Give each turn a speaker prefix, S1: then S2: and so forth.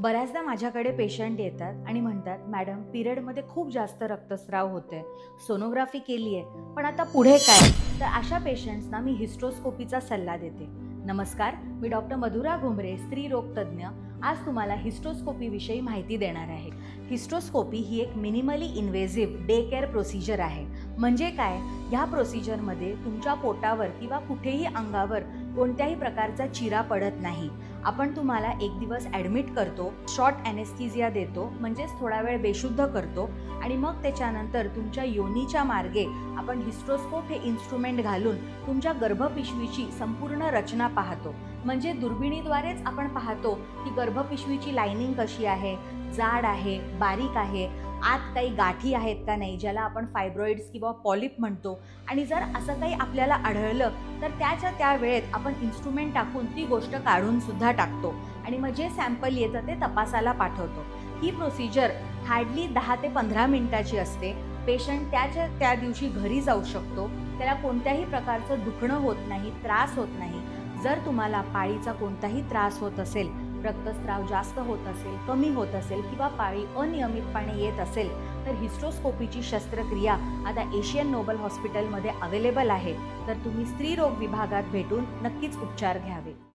S1: बऱ्याचदा माझ्याकडे पेशंट येतात आणि म्हणतात मॅडम पिरियडमध्ये खूप जास्त रक्तस्राव होते सोनोग्राफी केली आहे पण आता पुढे काय? तर अशा पेशंट्सना मी हिस्ट्रोस्कोपीचा सल्ला देते. नमस्कार मी डॉक्टर मधुरा घुमरे स्त्री रोग तज्ज्ञ. आज तुम्हाला हिस्ट्रोस्कोपी विषयी माहिती देणार आहे. हिस्ट्रोस्कोपी ही एक minimally invasive day care procedure आहे. म्हणजे काय? ह्या प्रोसिजरमध्ये तुमच्या पोटावर किंवा कुठेही अंगावर कोणत्याही प्रकारचा चिरा पडत नाही. आपण तुम्हाला एक दिवस ॲडमिट करतो शॉर्ट ॲनेस्थिजिया देतो म्हणजेच थोडा वेळ बेशुद्ध करतो आणि मग त्याच्यानंतर तुमच्या योनीच्या मार्गे आपण हिस्ट्रोस्कोप हे इन्स्ट्रुमेंट घालून तुमच्या गर्भपिशवीची संपूर्ण रचना पाहतो. म्हणजे दुर्बिणीद्वारेच आपण पाहतो की गर्भपिशवीची लायनिंग कशी आहे जाड आहे बारीक आहे. आत काही गाठी आहेत का नाही ज्याला आपण फायब्रॉइड्स किंवा पॉलिप म्हणतो. आणि जर असं काही आपल्याला आढळलं तर त्याच्या त्या वेळेत आपण इन्स्ट्रुमेंट टाकून ती गोष्ट काढूनसुद्धा टाकतो. आणि मग जे सॅम्पल येतं ते तपासाला पाठवतो. ही प्रोसिजर हार्डली दहा ते पंधरा मिनिटाची असते. पेशंट त्याच्या त्या दिवशी घरी जाऊ शकतो. त्याला कोणत्याही प्रकारचं दुखणं होत नाही त्रास होत नाही. जर तुम्हाला पाळीचा कोणताही त्रास होत असेल रक्तस्राव जास्त होत असेल कमी होत असेल किंवा पाळी अनियमितपणे येत असेल तर हिस्ट्रोस्कोपीची शस्त्रक्रिया आता एशियन नोबल हॉस्पिटलमध्ये अवेलेबल आहे. तर तुम्ही स्त्रीरोग विभागात भेटून नक्कीच उपचार घ्यावे.